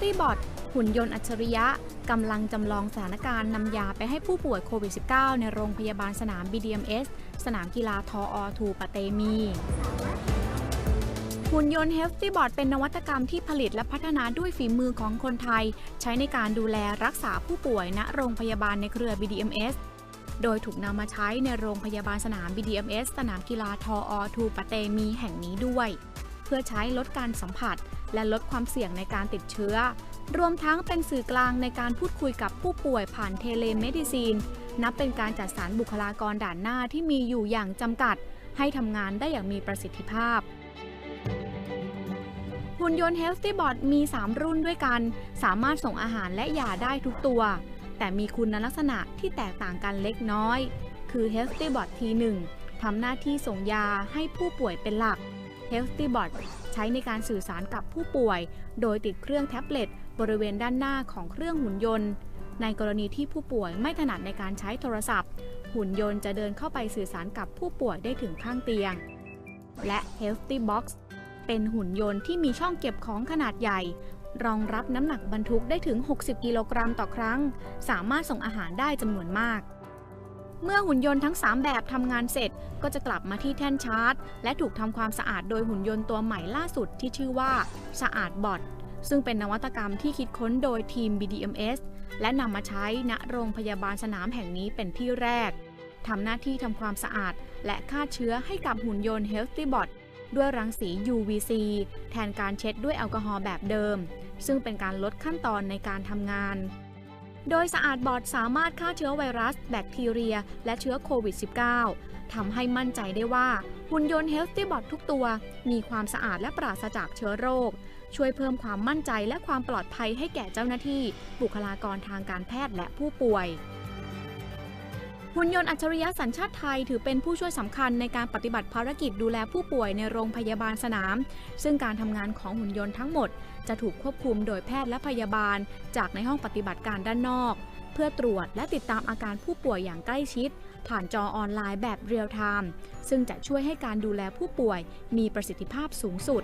Healthy Bot หุ่นยนต์อัจฉริยะกำลังจำลองสถานการณ์นำยาไปให้ผู้ป่วยโควิด -19 ในโรงพยาบาลสนาม BDMS สนามกีฬาทออทูปะเตมี หุ่นยนต์ Healthy Bot เป็นนวัตกรรมที่ผลิตและพัฒนาด้วยฝีมือของคนไทย ใช้ในการดูแลรักษาผู้ป่วยณโรงพยาบาลในเครือ BDMS โดยถูกนำมาใช้ในโรงพยาบาลสนาม BDMS สนามกีฬาทออทูปะเตมีแห่งนี้ด้วย เพื่อใช้ลดการสัมผัส และลดความเสี่ยงในการติดเชื้อ รวมทั้งเป็นสื่อกลางในการพูดคุยกับผู้ป่วยผ่านเทเลเมดิซีน นับเป็นการจัดสรรบุคลากรด่านหน้าที่มีอยู่อย่างจำกัด ให้ทำงานได้อย่างมีประสิทธิภาพหุ่นยนต์ Healthy Bot มี 3 รุ่นด้วยกัน สามารถส่งอาหารและยาได้ทุกตัว แต่มีคุณลักษณะที่แตกต่างกันเล็กน้อย คือ Healthy Bot T1 ทำหน้าที่ส่งยาให้ผู้ป่วยเป็นหลัก Healthy Bot ใช้ในการสื่อสารกับผู้ป่วย โดยติดเครื่องแท็บเล็ตบริเวณด้านหน้าของเครื่องหุ่นยนต์ ในกรณีที่ผู้ป่วยไม่ถนัดในการใช้โทรศัพท์ หุ่นยนต์จะเดินเข้าไปสื่อสารกับผู้ป่วยได้ถึงข้างเตียง และ Healthy Box เป็นหุ่นยนต์ที่มีช่องเก็บของขนาดใหญ่ รองรับน้ำหนักบรรทุกได้ถึง 60 กิโลกรัมต่อครั้ง สามารถส่งอาหารได้จำนวนมาก เมื่อหุ่นยนต์ทั้ง 3 แบบทำงานเสร็จ ก็จะกลับมาที่แท่นชาร์จ และถูกทำความสะอาดโดยหุ่นยนต์ตัวใหม่ล่าสุดที่ชื่อว่า สะอาดบอทซึ่งเป็นนวัตกรรมที่คิดค้นโดยทีม BDMS และนำมาใช้ณโรงพยาบาลสนามแห่งนี้เป็นที่แรกทำหน้าที่ทำความสะอาด และฆ่าเชื้อให้กับหุ่นยนต์ Healthy Bot ด้วยรังสี UVC แทนการเช็ดด้วยแอลกอฮอล์แบบเดิม ซึ่งเป็นการลดขั้นตอนในการทำงาน โดยสะอาดบอดสามารถฆ่าเชื้อไวรัส แบคทีเรีย และเชื้อโควิด -19 ทำให้มั่นใจได้ว่า หุ่นยนต์ Healthy Bot ทุกตัว มีความสะอาดและปราศจากเชื้อโรค ช่วยเพิ่มความมั่นใจและความปลอดภัยให้แก่เจ้าหน้าที่ บุคลากรทางการแพทย์และผู้ป่วย หุ่นยนต์อัจฉริยะสัญชาติไทย ถือเป็นผู้ช่วยสำคัญในการปฏิบัติภารกิจดูแลผู้ป่วยในโรงพยาบาลสนาม ซึ่งการทำงานของหุ่นยนต์ทั้งหมด จะถูกควบคุมโดยแพทย์และพยาบาล จากในห้องปฏิบัติการด้านนอก เพื่อตรวจและติดตามอาการผู้ป่วยอย่างใกล้ชิด ผ่านจอออนไลน์แบบเรียลไทม์ซึ่งจะช่วยให้การดูแลผู้ป่วยมีประสิทธิภาพสูงสุด